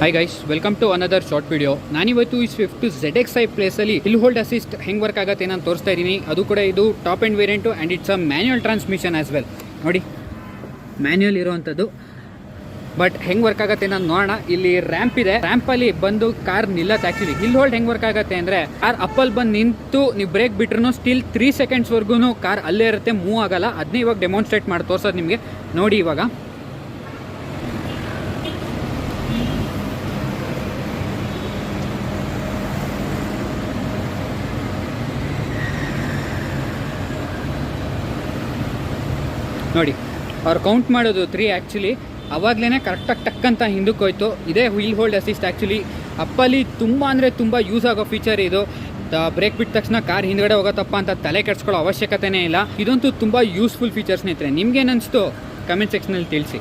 Hi guys welcome to another short video ನಾನಿವತ್ತು ಈ Swift Z X I ಪ್ಲೇಸಲ್ಲಿ hill hold assist ಹೆಂಗೆ work ಆಗುತ್ತೆ ನಾನು ತೋರಿಸ್ತಾ ಇದ್ದೀನಿ. ಅದು ಕೂಡ ಇದು top end variant and it's a manual transmission as well ನೋಡಿ ಮ್ಯಾನ್ಯುಯಲ್ ಇರುವಂಥದ್ದು ಬಟ್ ಹೆಂಗೆ ವರ್ಕ್ ಆಗುತ್ತೆ ನಾನು ನೋಡೋಣ. ಇಲ್ಲಿ ರ್ಯಾಂಪ್ ಇದೆ. ರ್ಯಾಂಪಲ್ಲಿ ಬಂದು ಕಾರ್ ನಿಲ್ಲತ್ತೆ ಆ್ಯಕ್ಚುಲಿ ಹಿಲ್ ಹೋಲ್ಡ್ ಹೆಂಗೆ ವರ್ಕ್ ಆಗುತ್ತೆ ಅಂದರೆ ಕಾರ್ ಅಪ್ಪಲ್ಲಿ ಬಂದು ನಿಂತು ನೀವು ಬ್ರೇಕ್ ಬಿಟ್ರು ಸ್ಟಿಲ್ ತ್ರೀ ಸೆಕೆಂಡ್ಸ್ವರೆಗೂ ಕಾರ್ ಅಲ್ಲೇ ಇರುತ್ತೆ ಮೂವ್ ಆಗಲ್ಲ. ಅದನ್ನೇ ಇವಾಗ ಡೆಮಾನ್ಸ್ಟ್ರೇಟ್ ಮಾಡಿ ತೋರ್ಸೋದು ನಿಮಗೆ. ನೋಡಿ ಇವಾಗ. ನೋಡಿ, ಅವ್ರು ಕೌಂಟ್ ಮಾಡೋದು ತ್ರೀ ಆ್ಯಕ್ಚುಲಿ ಅವಾಗಲೇ ಕರೆಕ್ಟಾಗಿ ಟಕ್ ಅಂತ ಹಿಂದಕ್ಕೆ ಹೋಯ್ತು. ಇದೇ ವೀಲ್ ಹೋಲ್ಡ್ ಅಸಿಸ್ಟ್ ಆ್ಯಕ್ಚುಲಿ ಅಪ್ಪಲ್ಲಿ ತುಂಬ ಅಂದರೆ ತುಂಬ ಯೂಸ್ ಆಗೋ ಫೀಚರ್ ಇದು. ಬ್ರೇಕ್ ಬಿಟ್ಟ ತಕ್ಷಣ ಕಾರ್ ಹಿಂದ್ಗಡೆ ಹೋಗೋತಪ್ಪ ಅಂತ ತಲೆ ಕೆಡ್ಸ್ಕೊಳ್ಳೋ ಅವಶ್ಯಕತೆನೇ ಇಲ್ಲ. ಇದಂತೂ ತುಂಬ ಯೂಸ್ಫುಲ್ ಫೀಚರ್ ಸ್ನೇಹಿತರೆ. ನಿಮ್ಗೇನು ಅನಿಸ್ತು? ಕಮೆಂಟ್ ಸೆಕ್ಷನಲ್ಲಿ ತಿಳಿಸಿ.